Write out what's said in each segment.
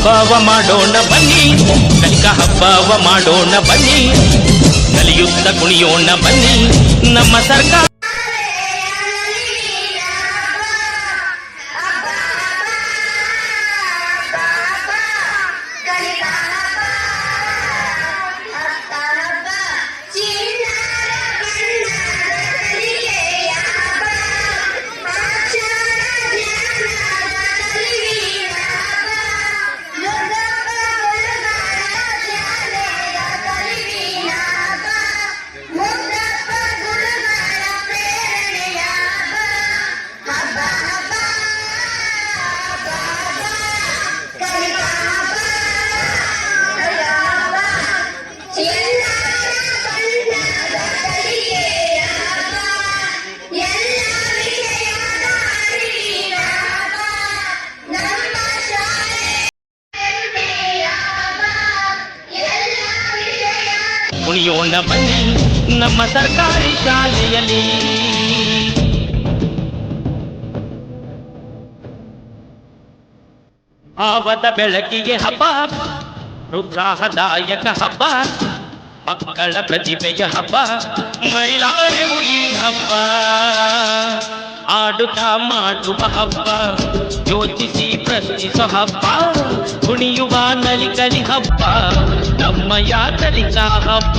ಹಬ್ಬವ ಮಾಡೋಣ ಬನ್ನಿ. ಕಲಿಕ ಹಬ್ಬವ ಮಾಡೋಣ ಬನ್ನಿ. ಕಲಿಯುತ್ತ ಕುಣಿಯೋಣ ಬನ್ನಿ. ನಮ್ಮ ಸರ್ಕಾರ ಕುಣಿಯೋಣ ಬನ್ನಿ ನಮ್ಮ ಸರ್ಕಾರಿ ಶಾಲೆಯಲ್ಲಿ. ಆವದ ಬೆಳಕಿಗೆ ಹಬ್ಬ, ರುದ್ರಾಹದಾಯಕ ಹಬ್ಬ, ಮಕ್ಕಳ ಪ್ರತಿಭೆಯ ಹಬ್ಬ ಮಹಿಳಾ ಹಬ್ಬ. ಆಡುತ್ತಾ ಮಾಡುವ ಹಬ್ಬ ಯೋಚಿಸಿ ಪ್ರಶ್ನಿಸೋ ಹಬ್ಬ ಕುಣಿಯುವ ನಲಿಕಲಿ ಹಬ್ಬ ನಮ್ಮ ಯಾತರಿಕ ಹಬ್ಬ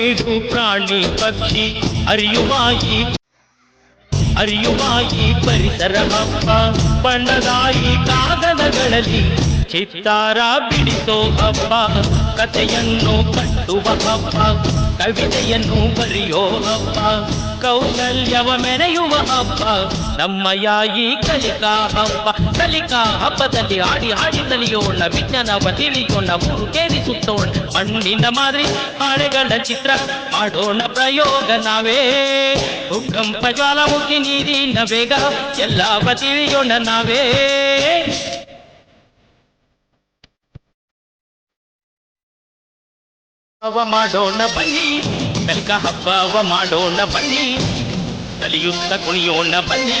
ಇದು ಪ್ರಾಣಿ ಪಕ್ಷಿ ಅರಿಯುವಾಗಿ ಅರಿಯುವಾಗಿ ಪರಿಸರ ಬಣ್ಣದಾಯಿ ಕಾಗದಗಳಲ್ಲಿ ಚಿತ್ತಾರ ಬಿಡಿಸೋ ಹಬ್ಬ, ಕಥೆಯನ್ನು ಕಟ್ಟುವ ಹಬ್ಬ, ಕವಿತೆಯನ್ನು ಬರೆಯೋ ಹಬ್ಬ ಕೌಶಲ್ಯವ ಮೆರೆಯುವ ಹಬ್ಬ ನಮ್ಮಯ ಈ ಕಲಿಕಾ ಹಬ್ಬ, ಕಲಿಕಾ ಹಬ್ಬದಲ್ಲಿ ಹಾಡಿ ಹಾಡಿ ಕಲಿಯೋಣ ವಿಜ್ಞಾನವ ತಿಳಿಯೋಣ ಮುರುಗೇರಿಸುತ್ತೋಣ ಮಣ್ಣಿನ ಮಾದರಿ ಹಾಳೆಗಳ ಚಿತ್ರ ಮಾಡೋಣ ಪ್ರಯೋಗ ನಾವೇ. ಭೂಕಂಪ ಜ್ವಾಲಾಮುಖಿ ನೀರಿನ ಬೇಗ ಎಲ್ಲ ತಿಳಿಯೋಣ ನಾವೇ. ಹಬ್ಬ ಮಾಡೋಣ ಬನ್ನಿ ಬೆಲ್ಕ ಹಬ್ಬವ ಮಾಡೋಣ ಬನ್ನಿ ಕಲಿಯುತ್ತ ಕುಣಿಯೋಣ ಬನ್ನಿ.